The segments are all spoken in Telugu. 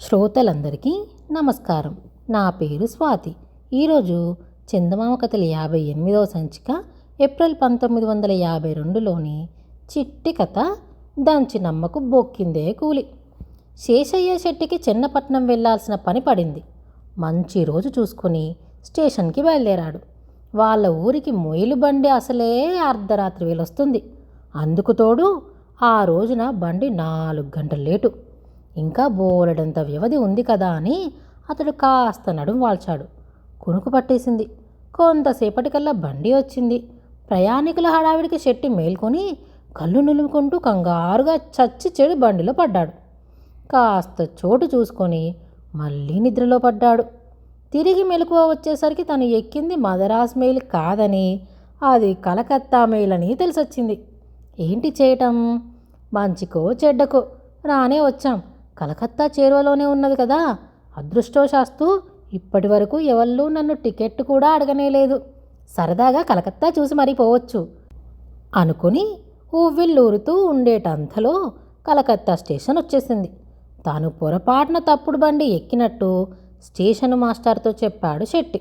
శ్రోతలందరికీ నమస్కారం. నా పేరు స్వాతి. ఈరోజు చందమామ కథలు యాభై ఎనిమిదవ సంచిక ఏప్రిల్ పంతొమ్మిది వందల యాభై రెండులోని చిట్టి కథ దంచినమ్మకు బొక్కిందే కూలి. శేషయ్య శెట్టికి చిన్నపట్నం వెళ్ళాల్సిన పని పడింది. మంచి రోజు చూసుకొని స్టేషన్కి బయలుదేరాడు. వాళ్ళ ఊరికి మొయిలు బండి అసలే అర్ధరాత్రి వేలొస్తుంది అందుకు తోడు ఆ రోజున బండి నాలుగు గంటల లేటు. ఇంకా బోలెడంత వ్యవధి ఉంది కదా అని అతడు కాస్త నడుం వాల్చాడు. కునుకు పట్టేసింది. కొంతసేపటికల్లా బండి వచ్చింది. ప్రయాణికుల హడావిడికి శెట్టి మేల్కొని కళ్ళు నిలుముకుంటూ కంగారుగా చచ్చి చెడు బండిలో పడ్డాడు. కాస్త చోటు చూసుకొని మళ్ళీ నిద్రలో పడ్డాడు. తిరిగి మెలకువ వచ్చేసరికి తను ఎక్కింది మదరాస్ మెయిల్ కాదని అది కలకత్తా మెయిల్ అని తెలిసొచ్చింది. ఏంటి చేయటం? మంచికో చెడ్డకో? రానే వచ్చాం. కలకత్తా చేరువలోనే ఉన్నది కదా. అదృష్టోశాస్తు ఇప్పటి వరకు ఎవళ్ళు నన్ను టికెట్ కూడా అడగనేలేదు సరదాగా కలకత్తా చూసి మరీ పోవచ్చు. అనుకుని ఊవ్విల్లూరుతూ ఉండేటంతలో కలకత్తా స్టేషన్ వచ్చేసింది. తాను పొరపాటున తప్పుడు బండి ఎక్కినట్టు స్టేషన్ మాస్టర్తో చెప్పాడు శెట్టి.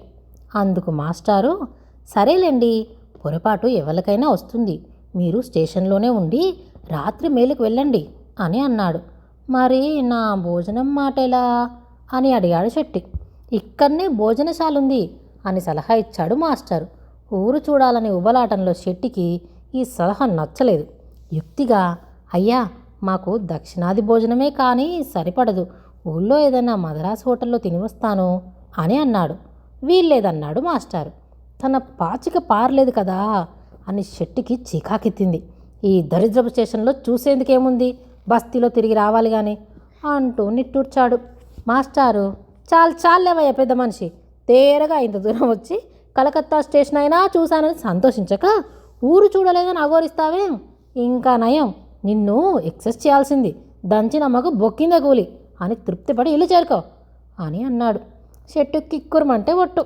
అందుకు మాస్టారు సరేలేండి పొరపాటు ఎవరికైనా వస్తుంది. మీరు స్టేషన్లోనే ఉండి రాత్రి మేలుకు వెళ్ళండి అని అన్నాడు. మరి నా భోజనం మాట ఎలా అని అడిగాడు శెట్టి. ఇక్కడనే భోజనశాల ఉంది అని సలహా ఇచ్చాడు మాస్టర్. ఊరు చూడాలని ఉబలాటంలో శెట్టికి ఈ సలహా నచ్చలేదు. యుక్తిగా అయ్యా మాకు దక్షిణాది భోజనమే కానీ సరిపడదు. ఊళ్ళో ఏదైనా మద్రాసు హోటల్లో తిని వస్తాను అని అన్నాడు. వీల్లేదన్నాడు మాస్టారు. తన పాచిక పారలేదు కదా అని శెట్టికి చికాకెత్తింది. ఈ దరిద్రపు స్టేషన్లో చూసేందుకేముంది? బస్తీలో తిరిగి రావాలి కానీ అంటూ నిట్టూర్చాడు. మాస్టారు చాలు చాలేవయ్య పెద్ద మనిషి. తేరగా ఇంత దూరం వచ్చి కలకత్తా స్టేషన్ అయినా చూశానని సంతోషించక ఊరు చూడలేదని అఘోరిస్తావేం ఇంకా నయం. నిన్ను ఎక్సెస్ చేయాల్సింది. దంచినమ్మకు బొక్కిందే కూలి. అని తృప్తిపడి ఇల్లు చేరుకో అని అన్నాడు. చెట్టు కిక్కురమంటే ఒట్టు.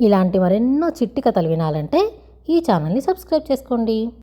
ఇలాంటి మరెన్నో చిట్టి కథలు వినాలంటే ఈ ఛానల్ని సబ్స్క్రైబ్ చేసుకోండి.